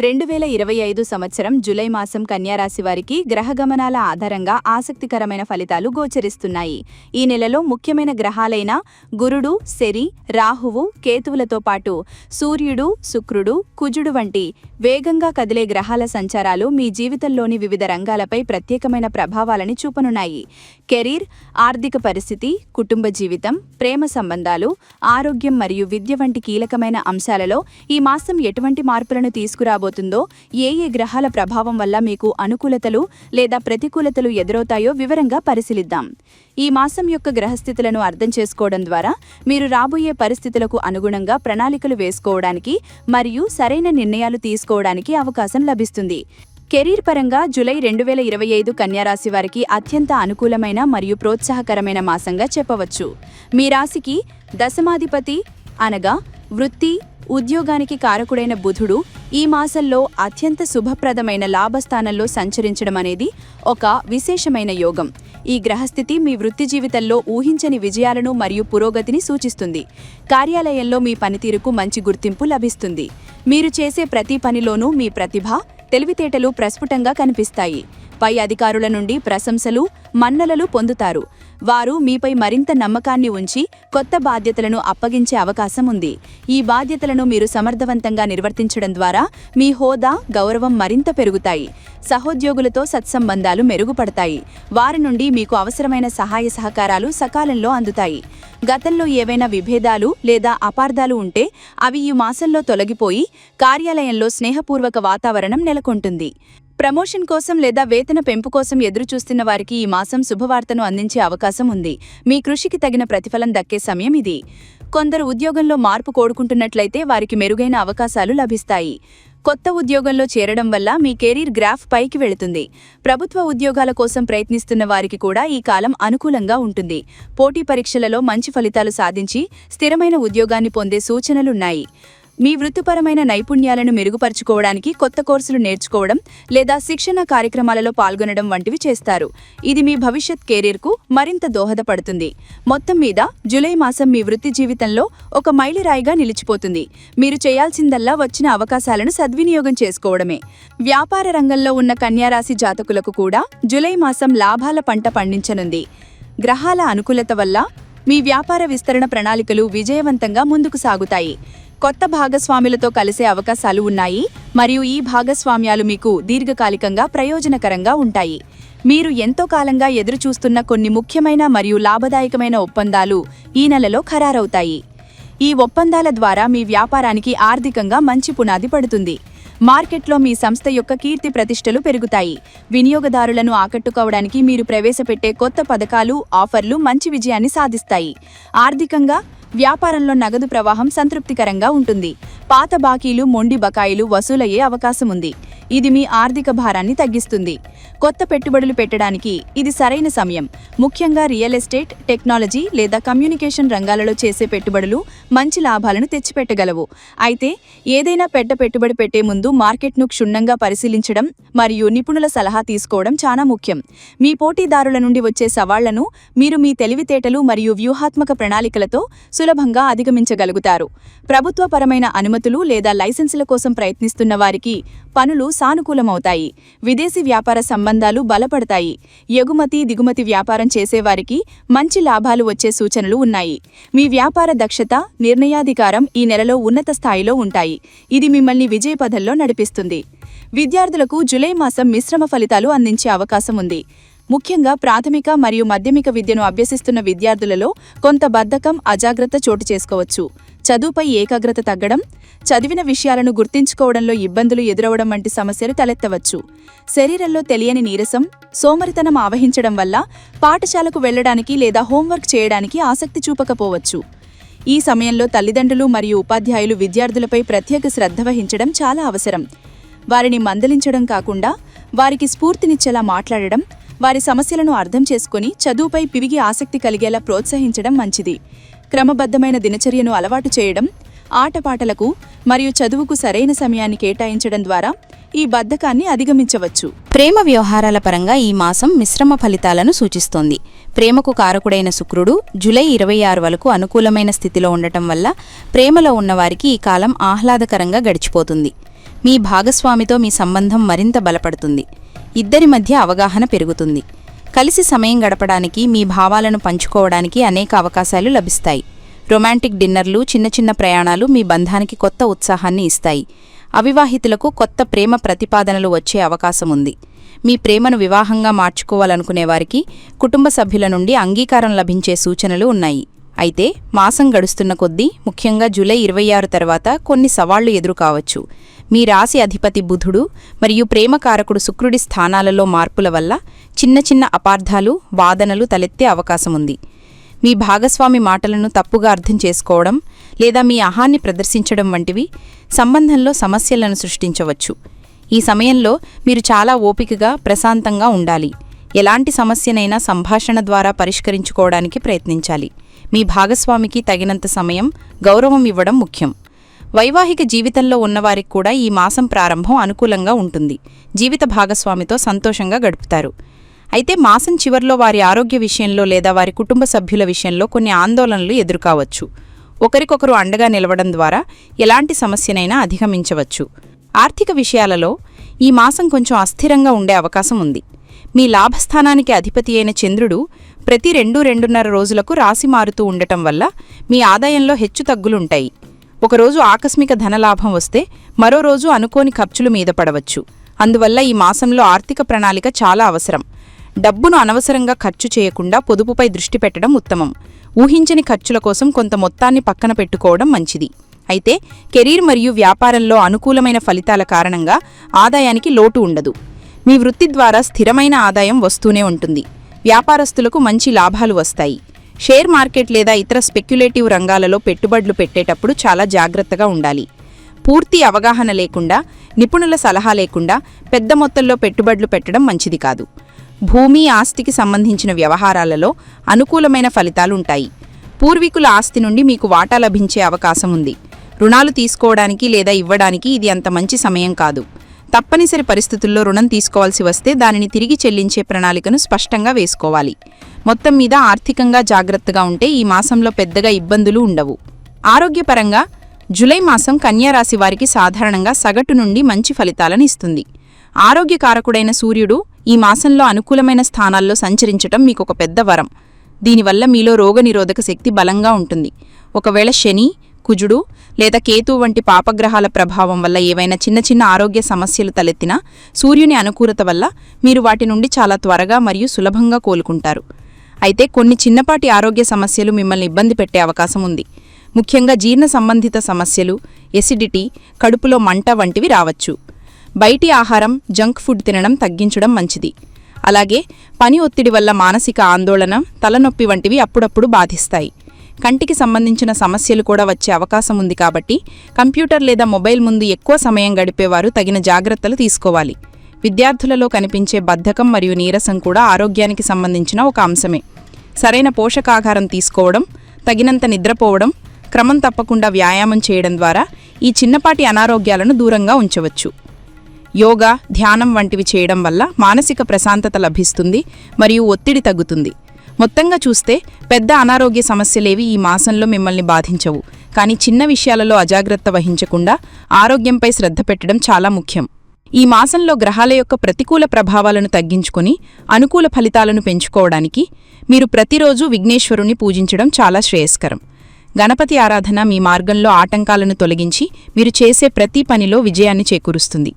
రెండు వేల ఇరవై ఐదు సంవత్సరం జులై మాసం కన్యారాశి వారికి గ్రహగమనాల ఆధారంగా ఆసక్తికరమైన ఫలితాలు గోచరిస్తున్నాయి. ఈ నెలలో ముఖ్యమైన గ్రహాలైన గురుడు శని రాహువు కేతువులతో పాటు సూర్యుడు శుక్రుడు కుజుడు వంటి వేగంగా కదిలే గ్రహాల సంచారాలు మీ జీవితంలోని వివిధ రంగాలపై ప్రత్యేకమైన ప్రభావాలని చూపనున్నాయి. కెరీర్ ఆర్థిక పరిస్థితి కుటుంబ జీవితం ప్రేమ సంబంధాలు ఆరోగ్యం మరియు విద్య వంటి కీలకమైన అంశాలలో ఈ మాసం ఎటువంటి మార్పులను జరగబోతుందో ఏ ఏ గ్రహాల ప్రభావం వల్ల మీకు అనుకూలతలు లేదా ప్రతికూలతలు ఎదురవుతాయో వివరంగా పరిశీలిద్దాం. ఈ మాసం యొక్క గ్రహస్థితులను అర్థం చేసుకోవడం ద్వారా మీరు రాబోయే పరిస్థితులకు అనుగుణంగా ప్రణాళికలు వేసుకోవడానికి మరియు సరైన నిర్ణయాలు తీసుకోవడానికి అవకాశం లభిస్తుంది. కెరీర్ పరంగా జులై రెండు వేల ఇరవై ఐదు కన్యారాశి వారికి అత్యంత అనుకూలమైన మరియు ప్రోత్సాహకరమైన మాసంగా చెప్పవచ్చు. మీ రాశికి దశమాధిపతి అనగా వృత్తి ఉద్యోగానికి కారకుడైన బుధుడు ఈ మాసంలో అత్యంత శుభప్రదమైన లాభస్థానంలో సంచరించడం అనేది ఒక విశేషమైన యోగం. ఈ గ్రహస్థితి మీ వృత్తి జీవితంలో ఊహించని విజయాలను మరియు పురోగతిని సూచిస్తుంది. కార్యాలయంలో మీ పనితీరుకు మంచి గుర్తింపు లభిస్తుంది. మీరు చేసే ప్రతి పనిలోనూ మీ ప్రతిభ తెలివితేటలు ప్రస్ఫుటంగా కనిపిస్తాయి. పై అధికారుల నుండి ప్రశంసలు మన్నలలు పొందుతారు. వారు మీపై మరింత నమ్మకాన్ని ఉంచి కొత్త బాధ్యతలను అప్పగించే అవకాశం ఉంది. ఈ బాధ్యతలను మీరు సమర్థవంతంగా నిర్వర్తించడం ద్వారా మీ హోదా గౌరవం మరింత పెరుగుతాయి. సహోద్యోగులతో సత్సంబంధాలు మెరుగుపడతాయి. వారి నుండి మీకు అవసరమైన సహాయ సహకారాలు సకాలంలో అందుతాయి. గతంలో ఏవైనా విభేదాలు లేదా అపార్థాలు ఉంటే అవి ఈ మాసంలో తొలగిపోయి కార్యాలయంలో స్నేహపూర్వక వాతావరణం నెలకొంటుంది. ప్రమోషన్ కోసం లేదా వేతన పెంపు కోసం ఎదురుచూస్తున్న వారికి ఈ మాసం శుభవార్తను అందించే అవకాశం ఉంది. మీ కృషికి తగిన ప్రతిఫలం దక్కే సమయం ఇది. కొందరు ఉద్యోగంలో మార్పు కోరుకుంటున్నట్లయితే వారికి మెరుగైన అవకాశాలు లభిస్తాయి. కొత్త ఉద్యోగంలో చేరడం వల్ల మీ కెరీర్ గ్రాఫ్ పైకి వెళుతుంది. ప్రభుత్వ ఉద్యోగాల కోసం ప్రయత్నిస్తున్న వారికి కూడా ఈ కాలం అనుకూలంగా ఉంటుంది. పోటీ పరీక్షలలో మంచి ఫలితాలు సాధించి స్థిరమైన ఉద్యోగాన్ని పొందే సూచనలున్నాయి. మీ వృత్తిపరమైన నైపుణ్యాలను మెరుగుపరుచుకోవడానికి కొత్త కోర్సులు నేర్చుకోవడం లేదా శిక్షణ కార్యక్రమాలలో పాల్గొనడం వంటివి చేస్తారు. ఇది మీ భవిష్యత్ కెరీర్కు మరింత దోహదపడుతుంది. మొత్తం మీద జులై మాసం మీ వృత్తి జీవితంలో ఒక మైలురాయిగా నిలిచిపోతుంది. మీరు చేయాల్సిందల్లా వచ్చిన అవకాశాలను సద్వినియోగం చేసుకోవడమే. వ్యాపార రంగంలో ఉన్న కన్యారాశి జాతకులకు కూడా జులై మాసం లాభాల పంట పండించనుంది. గ్రహాల అనుకూలత వల్ల మీ వ్యాపార విస్తరణ ప్రణాళికలు విజయవంతంగా ముందుకు సాగుతాయి. కొత్త భాగస్వాములతో కలిసే అవకాశాలు ఉన్నాయి మరియు ఈ భాగస్వామ్యాలు మీకు దీర్ఘకాలికంగా ప్రయోజనకరంగా ఉంటాయి. మీరు ఎంతో కాలంగా ఎదురుచూస్తున్న కొన్ని ముఖ్యమైన మరియు లాభదాయకమైన ఒప్పందాలు ఈ నెలలో ఖరారవుతాయి. ఈ ఒప్పందాల ద్వారా మీ వ్యాపారానికి ఆర్థికంగా మంచి పునాది పడుతుంది. మార్కెట్లో మీ సంస్థ యొక్క కీర్తి ప్రతిష్టలు పెరుగుతాయి. వినియోగదారులను ఆకట్టుకోవడానికి మీరు ప్రవేశపెట్టే కొత్త పథకాలు ఆఫర్లు మంచి విజయాన్ని సాధిస్తాయి. ఆర్థికంగా వ్యాపారంలో నగదు ప్రవాహం సంతృప్తికరంగా ఉంటుంది. పాత బాకీలు మొండి బకాయిలు వసూలయ్యే అవకాశం ఉంది ఇది మీ ఆర్థిక భారాన్ని తగ్గిస్తుంది. కొత్త పెట్టుబడులు పెట్టడానికి ఇది సరైన సమయం. ముఖ్యంగా రియల్ ఎస్టేట్ టెక్నాలజీ లేదా కమ్యూనికేషన్ రంగాలలో చేసే పెట్టుబడులు మంచి లాభాలను తెచ్చిపెట్టగలవు. అయితే ఏదైనా పెద్ద పెట్టుబడి పెట్టే ముందు మార్కెట్ను క్షుణ్ణంగా పరిశీలించడం మరియు నిపుణుల సలహా తీసుకోవడం చాలా ముఖ్యం. మీ పోటీదారుల నుండి వచ్చే సవాళ్ళను మీరు మీ తెలివితేటలు మరియు వ్యూహాత్మక ప్రణాళికలతో సులభంగా అధిగమించగలుగుతారు. ప్రభుత్వపరమైన అనుమతులు లేదా లైసెన్సుల కోసం ప్రయత్నిస్తున్న వారికి పనులు సానుకూలమవుతాయి. విదేశీ వ్యాపార సంబంధాలు బలపడతాయి. ఎగుమతి దిగుమతి వ్యాపారం చేసేవారికి మంచి లాభాలు వచ్చే సూచనలు ఉన్నాయి. మీ వ్యాపార దక్షత నిర్ణయాధికారం ఈ నెలలో ఉన్నత స్థాయిలో ఉంటాయి. ఇది మిమ్మల్ని విజయపథంలో నడిపిస్తుంది. విద్యార్థులకు జులై మాసం మిశ్రమ ఫలితాలు అందించే అవకాశం ఉంది. ముఖ్యంగా ప్రాథమిక మరియు మాధ్యమిక విద్యను అభ్యసిస్తున్న విద్యార్థులలో కొంత బద్ధకం అజాగ్రత్త చోటు చేసుకోవచ్చు. చదువుపై ఏకాగ్రత తగ్గడం చదివిన విషయాలను గుర్తించుకోవడంలో ఇబ్బందులు ఎదురవడం వంటి సమస్యలు తలెత్తవచ్చు. శరీరంలో తెలియని నీరసం సోమరితనం ఆవహించడం వల్ల పాఠశాలకు వెళ్ళడానికి లేదా హోంవర్క్ చేయడానికి ఆసక్తి చూపకపోవచ్చు. ఈ సమయంలో తల్లిదండ్రులు మరియు ఉపాధ్యాయులు విద్యార్థులపై ప్రత్యేక శ్రద్ధ వహించడం చాలా అవసరం. వారిని మందలించడం కాకుండా వారికి స్ఫూర్తినిచ్చేలా మాట్లాడడం వారి సమస్యలను అర్థం చేసుకొని చదువుపై పివిగి ఆసక్తి కలిగేలా ప్రోత్సహించడం మంచిది. క్రమబద్ధమైన దినచర్యను అలవాటు చేయడం ఆటపాటలకు మరియు చదువుకు సరైన సమయాన్ని కేటాయించడం ద్వారా ఈ బద్ధకాన్ని అధిగమించవచ్చు. ప్రేమ వ్యవహారాల పరంగా ఈ మాసం మిశ్రమ ఫలితాలను సూచిస్తోంది. ప్రేమకు కారకుడైన శుక్రుడు జులై ఇరవై ఆరు వరకు అనుకూలమైన స్థితిలో ఉండటం వల్ల ప్రేమలో ఉన్నవారికి ఈ కాలం ఆహ్లాదకరంగా గడిచిపోతుంది. మీ భాగస్వామితో మీ సంబంధం మరింత బలపడుతుంది. ఇద్దరి మధ్య అవగాహన పెరుగుతుంది. కలిసి సమయం గడపడానికి మీ భావాలను పంచుకోవడానికి అనేక అవకాశాలు లభిస్తాయి. రొమాంటిక్ డిన్నర్లు చిన్న చిన్న ప్రయాణాలు మీ బంధానికి కొత్త ఉత్సాహాన్ని ఇస్తాయి. అవివాహితులకు కొత్త ప్రేమ ప్రతిపాదనలు వచ్చే అవకాశం ఉంది. మీ ప్రేమను వివాహంగా మార్చుకోవాలనుకునే వారికి కుటుంబ సభ్యుల నుండి అంగీకారం లభించే సూచనలు ఉన్నాయి. అయితే మాసం గడుస్తున్న కొద్దీ ముఖ్యంగా జూలై ఇరవై ఆరు తర్వాత కొన్ని సవాళ్ళు ఎదురుకావచ్చు. మీ రాశి అధిపతి బుధుడు మరియు ప్రేమకారకుడు శుక్రుడి స్థానాలలో మార్పుల వల్ల చిన్న చిన్న అపార్థాలు వాదనలు తలెత్తే అవకాశం ఉంది మీ భాగస్వామి మాటలను తప్పుగా అర్థం చేసుకోవడం లేదా మీ అహాన్ని ప్రదర్శించడం వంటివి సంబంధంలో సమస్యలను సృష్టించవచ్చు. ఈ సమయంలో మీరు చాలా ఓపికగా ప్రశాంతంగా ఉండాలి. ఎలాంటి సమస్యనైనా సంభాషణ ద్వారా పరిష్కరించుకోవడానికి ప్రయత్నించాలి. మీ భాగస్వామికి తగినంత సమయం గౌరవం ఇవ్వడం ముఖ్యం. వైవాహిక జీవితంలో ఉన్నవారికి కూడా ఈ మాసం ప్రారంభం అనుకూలంగా ఉంటుంది. జీవిత భాగస్వామితో సంతోషంగా గడుపుతారు. అయితే మాసం చివర్లో వారి ఆరోగ్య విషయంలో లేదా వారి కుటుంబ సభ్యుల విషయంలో కొన్ని ఆందోళనలు ఎదుర్కావచ్చు. ఒకరికొకరు అండగా నిలవడం ద్వారా ఎలాంటి సమస్యనైనా అధిగమించవచ్చు. ఆర్థిక విషయాలలో ఈ మాసం కొంచెం అస్థిరంగా ఉండే అవకాశం ఉంది. మీ లాభస్థానానికి అధిపతి అయిన చంద్రుడు ప్రతి రెండు రెండున్నర రోజులకు రాశి మారుతూ ఉండటం వల్ల మీ ఆదాయంలో హెచ్చుతగ్గులుంటాయి ఒకరోజు ఆకస్మిక ధనలాభం వస్తే మరో రోజు అనుకోని ఖర్చులు మీద పడవచ్చు. అందువల్ల ఈ మాసంలో ఆర్థిక ప్రణాళిక చాలా అవసరం. డబ్బును అనవసరంగా ఖర్చు చేయకుండా పొదుపుపై దృష్టి పెట్టడం ఉత్తమం. ఊహించని ఖర్చుల కోసం కొంత మొత్తాన్ని పక్కన పెట్టుకోవడం మంచిది. అయితే కెరీర్ మరియు వ్యాపారంలో అనుకూలమైన ఫలితాల కారణంగా ఆదాయానికి లోటు ఉండదు. మీ వృత్తి ద్వారా స్థిరమైన ఆదాయం వస్తూనే ఉంటుంది. వ్యాపారస్తులకు మంచి లాభాలు వస్తాయి. షేర్ మార్కెట్ లేదా ఇతర స్పెక్యులేటివ్ రంగాలలో పెట్టుబడులు పెట్టేటప్పుడు చాలా జాగ్రత్తగా ఉండాలి. పూర్తి అవగాహన లేకుండా నిపుణుల సలహా లేకుండా పెద్ద మొత్తంలో పెట్టుబడులు పెట్టడం మంచిది కాదు. భూమి ఆస్తికి సంబంధించిన వ్యవహారాలలో అనుకూలమైన ఫలితాలుంటాయి పూర్వీకుల ఆస్తి నుండి మీకు వాటా లభించే అవకాశం ఉంది. రుణాలు తీసుకోవడానికి లేదా ఇవ్వడానికి ఇది అంత మంచి సమయం కాదు. తప్పనిసరి పరిస్థితుల్లో రుణం తీసుకోవాల్సి వస్తే దానిని తిరిగి చెల్లించే ప్రణాళికను స్పష్టంగా వేసుకోవాలి. మొత్తం మీద ఆర్థికంగా జాగ్రత్తగా ఉంటే ఈ మాసంలో పెద్దగా ఇబ్బందులు ఉండవు. ఆరోగ్యపరంగా జులై మాసం కన్యారాశి వారికి సాధారణంగా సగటు నుండి మంచి ఫలితాలను ఇస్తుంది. ఆరోగ్యకారకుడైన సూర్యుడు ఈ మాసంలో అనుకూలమైన స్థానాల్లో సంచరించటం మీకు ఒక పెద్ద వరం. దీనివల్ల మీలో రోగనిరోధక శక్తి బలంగా ఉంటుంది. ఒకవేళ శని కుజుడు లేదా కేతు వంటి పాపగ్రహాల ప్రభావం వల్ల ఏవైనా చిన్న చిన్న ఆరోగ్య సమస్యలు తలెత్తినా సూర్యుని అనుకూలత వల్ల మీరు వాటి నుండి చాలా త్వరగా మరియు సులభంగా కోలుకుంటారు. అయితే కొన్ని చిన్నపాటి ఆరోగ్య సమస్యలు మిమ్మల్ని ఇబ్బంది పెట్టే అవకాశం ఉంది. ముఖ్యంగా జీర్ణ సంబంధిత సమస్యలు ఎసిడిటీ కడుపులో మంట వంటివి రావచ్చు. బయటి ఆహారం జంక్ ఫుడ్ తినడం తగ్గించడం మంచిది. అలాగే పని ఒత్తిడి వల్ల మానసిక ఆందోళన తలనొప్పి వంటివి అప్పుడప్పుడు బాధిస్తాయి. కంటికి సంబంధించిన సమస్యలు కూడా వచ్చే అవకాశం ఉంది కాబట్టి కంప్యూటర్ లేదా మొబైల్ ముందు ఎక్కువ సమయం గడిపేవారు తగిన జాగ్రత్తలు తీసుకోవాలి. విద్యార్థులలో కనిపించే బద్ధకం మరియు నీరసం కూడా ఆరోగ్యానికి సంబంధించిన ఒక అంశమే. సరైన పోషకాహారం తీసుకోవడం తగినంత నిద్రపోవడం క్రమం తప్పకుండా వ్యాయామం చేయడం ద్వారా ఈ చిన్నపాటి అనారోగ్యాలను దూరంగా ఉంచవచ్చు. యోగా ధ్యానం వంటివి చేయడం వల్ల మానసిక ప్రశాంతత లభిస్తుంది మరియు ఒత్తిడి తగ్గుతుంది. మొత్తంగా చూస్తే పెద్ద అనారోగ్య సమస్యలేవి ఈ మాసంలో మిమ్మల్ని బాధించవు. కానీ చిన్న విషయాలలో అజాగ్రత్త వహించకుండా ఆరోగ్యంపై శ్రద్ధ పెట్టడం చాలా ముఖ్యం. ఈ మాసంలో గ్రహాల యొక్క ప్రతికూల ప్రభావాలను తగ్గించుకొని అనుకూల ఫలితాలను పెంచుకోవడానికి మీరు ప్రతిరోజు విఘ్నేశ్వరుని పూజించడం చాలా శ్రేయస్కరం. గణపతి ఆరాధన మీ మార్గంలో ఆటంకాలను తొలగించి మీరు చేసే ప్రతి పనిలో విజయాన్ని చేకూరుస్తుంది.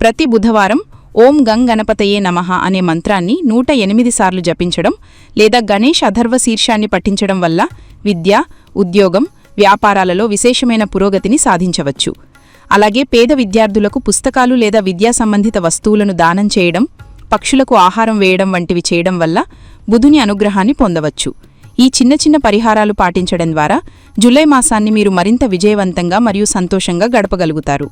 ప్రతి బుధవారం ఓం గంగ్ గణపతయే నమః అనే మంత్రాన్ని నూట ఎనిమిది సార్లు జపించడం లేదా గణేష్ అధర్వ శీర్షాన్ని పఠించడం వల్ల విద్య ఉద్యోగం వ్యాపారాలలో విశేషమైన పురోగతిని సాధించవచ్చు. అలాగే పేద విద్యార్థులకు పుస్తకాలు లేదా విద్యా సంబంధిత వస్తువులను దానం చేయడం పక్షులకు ఆహారం వేయడం వంటివి చేయడం వల్ల బుధుని అనుగ్రహాన్ని పొందవచ్చు. ఈ చిన్న చిన్న పరిహారాలు పాటించడం ద్వారా జులై మాసాన్ని మీరు మరింత విజయవంతంగా మరియు సంతోషంగా గడపగలుగుతారు.